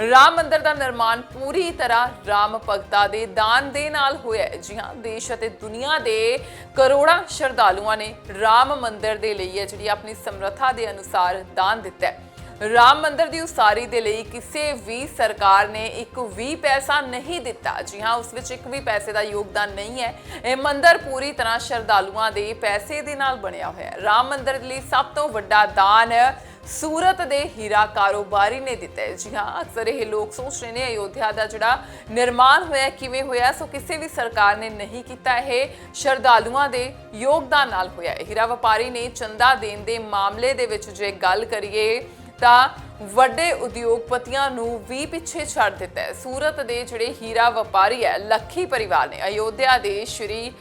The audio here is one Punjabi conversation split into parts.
ਰਾਮ ਮੰਦਿਰ ਦਾ ਨਿਰਮਾਣ ਪੂਰੀ ਤਰ੍ਹਾਂ ਰਾਮ ਭਗਤਾਂ ਦੇ ਦਾਨ ਦੇ ਨਾਲ ਹੋਇਆ ਹੈ। ਜੀ ਹਾਂ, ਦੇਸ਼ ਅਤੇ ਦੁਨੀਆ ਦੇ ਕਰੋੜਾਂ ਸ਼ਰਧਾਲੂਆਂ ਨੇ ਰਾਮ ਮੰਦਿਰ ਦੇ ਲਈ ਹੈ ਜਿਹੜੀ ਆਪਣੀ ਸਮਰੱਥਾ ਦੇ ਅਨੁਸਾਰ ਦਾਨ ਦਿੱਤਾ ਹੈ। ਰਾਮ ਮੰਦਰ ਦੀ ਉਸਾਰੀ ਦੇ ਲਈ ਕਿਸੇ ਵੀ ਸਰਕਾਰ ਨੇ ਇੱਕ ਵੀ ਪੈਸਾ ਨਹੀਂ ਦਿੱਤਾ। ਜੀ ਹਾਂ, ਉਸ ਵਿੱਚ ਇੱਕ ਵੀ ਪੈਸੇ ਦਾ ਯੋਗਦਾਨ ਨਹੀਂ ਹੈ। ਇਹ ਮੰਦਰ ਪੂਰੀ ਤਰ੍ਹਾਂ ਸ਼ਰਧਾਲੂਆਂ ਦੇ ਪੈਸੇ ਦੇ ਨਾਲ ਬਣਿਆ ਹੋਇਆ ਹੈ। ਰਾਮ ਮੰਦਰ ਲਈ ਸਭ ਤੋਂ ਵੱਡਾ ਦਾਨ ਸੂਰਤ ਦੇ ਹੀਰਾ ਕਾਰੋਬਾਰੀ ਨੇ ਦਿੱਤਾ। ਹੈ ਜੀ ਹਾਂ, ਅਕਸਰ ਇਹ ਲੋਕ ਸੋਚ ਰਹੇ ਨੇ, ਅਯੋਧਿਆ ਦਾ ਜਿਹੜਾ ਨਿਰਮਾਣ ਹੋਇਆ ਕਿਵੇਂ ਹੋਇਆ ਸੋ ਕਿਸੇ ਵੀ ਸਰਕਾਰ ਨੇ ਨਹੀਂ ਕੀਤਾ ਇਹ, ਸ਼ਰਧਾਲੂਆਂ ਦੇ ਯੋਗਦਾਨ ਨਾਲ ਹੋਇਆ ਹੈ। ਹੀਰਾ ਵਪਾਰੀ ਨੇ ਚੰਦਾ ਦੇਣ ਦੇ ਮਾਮਲੇ ਦੇ ਵਿੱਚ ਜੇ ਗੱਲ ਕਰੀਏ ਤਾਂ ਵੱਡੇ ਉਦਯੋਗਪਤੀਆਂ ਨੂੰ ਵੀ ਪਿੱਛੇ ਛੱਡ ਦਿੱਤਾ ਹੈ। ਸੂਰਤ ਦੇ ਜਿਹੜੇ ਹੀਰਾ ਵਪਾਰੀ ਹੈ, ਲੱਖੀ ਪਰਿਵਾਰ ਨੇ। ਅਯੋਧਿਆ ਦੇ ਸ਼੍ਰੀ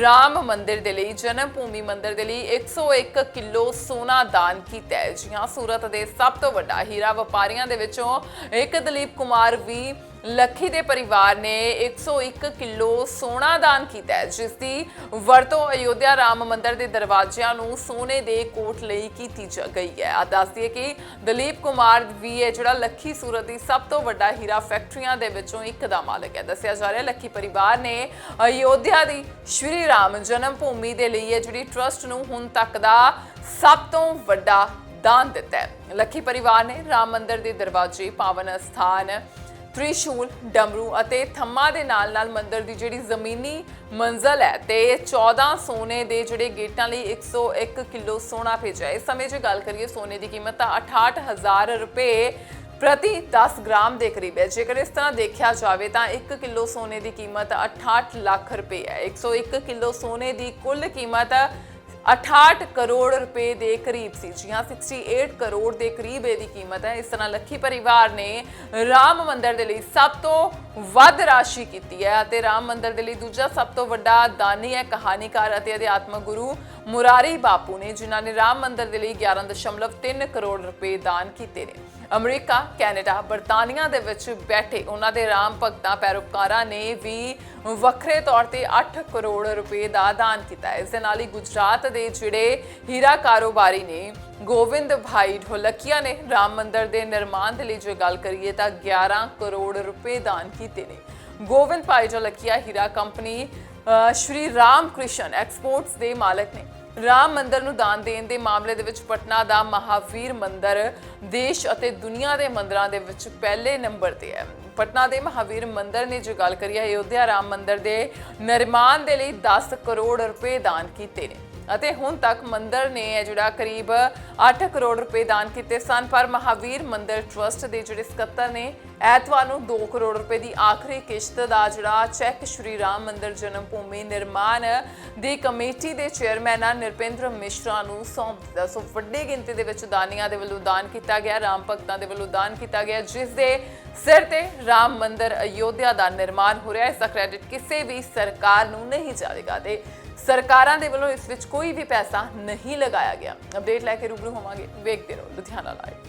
ਰਾਮ ਮੰਦਿਰ ਦੇ ਲਈ, ਜਨਮ ਭੂਮੀ ਮੰਦਿਰ ਦੇ ਲਈ 101 ਕਿਲੋ ਸੋਨਾ ਦਾਨ ਕੀਤਾ ਹੈ। ਜੀ ਹਾਂ ਸੂਰਤ ਦੇ ਸਭ ਤੋਂ ਵੱਡਾ ਹੀਰਾ ਵਪਾਰੀਆਂ ਦੇ ਵਿੱਚੋਂ ਇੱਕ ਦਲੀਪ ਕੁਮਾਰ ਵੀ ਲੱਖੀ ਦੇ ਪਰਿਵਾਰ ਨੇ 101 ਕਿਲੋ ਸੋਨਾ ਦਾਨ ਕੀਤਾ ਹੈ, ਜਿਸ ਦੀ ਵਰਤੋਂ ਅਯੋਧਿਆ ਰਾਮ ਮੰਦਿਰ ਦੇ ਦਰਵਾਜ਼ਿਆਂ ਨੂੰ ਸੋਨੇ ਦੇ ਕੋਟ ਲਈ ਕੀਤੀ ਜਾ ਗਈ ਹੈ। ਆ ਦੱਸ ਦਈਏ ਕਿ ਦਲੀਪ ਕੁਮਾਰ ਵੀ ਹੈ ਜਿਹੜਾ ਲੱਖੀ ਸੂਰਤ ਦੀ ਸਭ ਤੋਂ ਵੱਡਾ ਹੀਰਾ ਫੈਕਟਰੀਆਂ ਦੇ ਵਿੱਚੋਂ ਇੱਕ ਦਾ ਮਾਲਕ ਹੈ। ਦੱਸਿਆ ਜਾ ਰਿਹਾ ਲੱਖੀ ਪਰਿਵਾਰ ਨੇ ਅਯੋਧਿਆ ਦੀ ਸ਼੍ਰੀ ਰਾਮ ਜਨਮ ਭੂਮੀ ਦੇ ਲਈ ਹੈ ਜਿਹੜੀ ਟਰਸਟ ਨੂੰ ਹੁਣ ਤੱਕ ਦਾ ਸਭ ਤੋਂ ਵੱਡਾ ਦਾਨ ਦਿੱਤਾ ਹੈ। ਲੱਖੀ ਪਰਿਵਾਰ ਨੇ ਰਾਮ ਮੰਦਿਰ ਦੇ ਦਰਵਾਜ਼ੇ, ਪਾਵਨ ਸਥਾਨ ਤ੍ਰਿਸ਼ੂਲ, ਡਮਰੂ ਅਤੇ ਥੰਮਾ ਦੇ ਨਾਲ-ਨਾਲ ਮੰਦਿਰ ਦੀ ਜਿਹੜੀ ਜ਼ਮੀਨੀ ਮੰਜ਼ਲ ਹੈ ਤੇ 14 ਸੋਨੇ ਦੇ ਜਿਹੜੇ ਗੇਟਾਂ ਲਈ 101 ਕਿਲੋ ਸੋਨਾ ਭੇਜਿਆ ਇਸ ਸਮੇਂ ਜੇ ਗੱਲ ਕਰੀਏ ਸੋਨੇ ਦੀ ਕੀਮਤ ਤਾਂ 68000 ਰੁਪਏ ਪ੍ਰਤੀ 10 ਗ੍ਰਾਮ ਦੇ ਕਰੀਬ ਹੈ। ਜੇਕਰ ਇਸ ਤਰ੍ਹਾਂ ਦੇਖਿਆ ਜਾਵੇ ਤਾਂ 1 ਕਿਲੋ ਸੋਨੇ ਦੀ ਕੀਮਤ 68 ਲੱਖ ਰੁਪਏ ਹੈ। 101 ਕਿਲੋ ਸੋਨੇ ਦੀ ਕੁੱਲ ਕੀਮਤ 68 ਕਰੋੜ ਰੁਪਏ ਦੇ ਕਰੀਬ ਸੀ। ਜੀ ਹਾਂ 68 ਕਰੋੜ ਦੇ ਕਰੀਬ ਇਹਦੀ ਕੀਮਤ ਹੈ। ਇਸ ਤਰ੍ਹਾਂ ਲੱਖੀ ਪਰਿਵਾਰ ਨੇ ਰਾਮ ਮੰਦਿਰ ਦੇ ਲਈ ਸਭ ਤੋਂ ਵੱਧ ਰਾਸ਼ੀ ਕੀਤੀ ਹੈ ਅਤੇ ਰਾਮ ਮੰਦਰ ਦੇ ਲਈ ਦੂਜਾ ਸਭ ਤੋਂ ਵੱਡਾ ਦਾਨੀ ਹੈ, ਕਹਾਣੀਕਾਰ ਅਤੇ ਅਧਿਆਤਮਕ ਗੁਰੂ ਮੁਰਾਰੀ ਬਾਪੂ ਨੇ, ਜਿਨ੍ਹਾਂ ਨੇ ਰਾਮ ਮੰਦਰ ਦੇ ਲਈ 11.3 ਕਰੋੜ ਰੁਪਏ ਦਾਨ ਕੀਤੇ ਨੇ। ਅਮਰੀਕਾ, ਕੈਨੇਡਾ, ਬਰਤਾਨੀਆ ਦੇ ਵਿੱਚ ਬੈਠੇ ਉਹਨਾਂ ਦੇ ਰਾਮ ਭਗਤਾਂ ਪੈਰੋਕਾਰਾਂ ਨੇ ਵੀ ਵੱਖਰੇ ਤੌਰ ਤੇ 8 ਕਰੋੜ ਰੁਪਏ ਦਾ ਦਾਨ ਕੀਤਾ ਇਸ ਦੇ ਨਾਲ ਹੀ ਗੁਜਰਾਤ ਦੇ ਜਿਹੜੇ ਹੀਰਾ ਕਾਰੋਬਾਰੀ ਨੇ ਗੋਵਿੰਦ ਭਾਈ ਢੋਲਕੀਆ ਨੇ ਰਾਮ ਮੰਦਰ ਦੇ ਨਿਰਮਾਣ ਦੇ ਲਈ ਜੇ ਗੱਲ ਕਰੀਏ ਤਾਂ 11 ਕਰੋੜ ਰੁਪਏ ਦਾਨ ਕੀਤੇ ਨੇ। ਗੋਵਿੰਦ ਭਾਈ ਢੋਲਕੀਆ ਹੀਰਾ ਕੰਪਨੀ ਸ਼੍ਰੀ ਰਾਮ ਕ੍ਰਿਸ਼ਨ ਐਕਸਪੋਰਟਸ ਦੇ ਮਾਲਕ ਨੇ। ਰਾਮ ਮੰਦਰ ਨੂੰ ਦਾਨ ਦੇਣ ਦੇ ਮਾਮਲੇ ਦੇ ਵਿੱਚ ਪਟਨਾ ਦਾ ਮਹਾਵੀਰ ਮੰਦਰ, ਦੇਸ਼ ਅਤੇ ਦੁਨੀਆ ਦੇ ਮੰਦਰਾਂ ਦੇ ਵਿੱਚ ਪਹਿਲੇ ਨੰਬਰ ਤੇ ਹੈ। ਪਟਨਾ ਦੇ ਮਹਾਵੀਰ ਮੰਦਰ ਨੇ ਜੋ ਗੱਲ ਕਰੀ ਹੈ, ਅਯੋਧਿਆ ਰਾਮ ਮੰਦਰ ਦੇ ਨਿਰਮਾਣ ਦੇ ਲਈ 10 ਕਰੋੜ ਰੁਪਏ ਦਾਨ ਕੀਤੇ ਨੇ। ਅਤੇ ਹੁਣ ਤੱਕ ਮੰਦਰ ਨੇ ਇਹ ਜਿਹੜਾ ਕਰੀਬ 8 ਕਰੋੜ ਰੁਪਏ ਦਾਨ ਕੀਤੇ ਸਨ, ਪਰ ਮਹਾਵੀਰ ਮੰਦਰ ਟਰਸਟ ਦੇ ਜਿਹੜੇ ਸਕੱਤਰ ਨੇ, ਐਤਵਾਰ ਨੂੰ 2 ਕਰੋੜ ਰੁਪਏ ਦੀ ਆਖਰੀ ਕਿਸ਼ਤ ਦਾ ਜਿਹੜਾ ਚੈੱਕ ਸ਼੍ਰੀ ਰਾਮ ਮੰਦਰ ਜਨਮ ਭੂਮੀ ਨਿਰਮਾਣ ਦੀ ਕਮੇਟੀ ਦੇ ਚੇਅਰਮੈਨ ਆ ਨਿਰਪਿੰਦਰ ਮਿਸ਼ਰਾ ਨੂੰ ਸੌਂਪ ਦਿੱਤਾ। ਸੋ ਵੱਡੀ ਗਿਣਤੀ ਦੇ ਵਿੱਚ ਦਾਨੀਆਂ ਦੇ ਵੱਲੋਂ ਦਾਨ ਕੀਤਾ ਗਿਆ, ਰਾਮ ਭਗਤਾਂ ਦੇ ਵੱਲੋਂ ਦਾਨ ਕੀਤਾ ਗਿਆ, ਜਿਸ ਦੇ ਸਿਰ ਤੇ ਰਾਮ ਮੰਦਰ ਅਯੋਧਿਆ ਦਾ ਨਿਰਮਾਣ ਹੋ ਰਿਹਾ ਹੈ। ਇਸ ਦਾ ਕ੍ਰੈਡਿਟ ਕਿਸੇ ਵੀ ਸਰਕਾਰ ਨੂੰ ਨਹੀਂ ਜਾਵੇਗਾ। ਤੇ ਸਰਕਾਰਾਂ ਦੇ ਵੱਲੋਂ ਇਸ ਵਿੱਚ ਕੋਈ ਵੀ ਪੈਸਾ ਨਹੀਂ ਲਗਾਇਆ ਗਿਆ। ਅਪਡੇਟ ਲੈ ਕੇ ਰੂਬਰੂ ਹੋਵਾਂਗੇ। ਵੇਖਦੇ ਰਹੋ। ਲੁਧਿਆਣਾ ਲਾਈਵ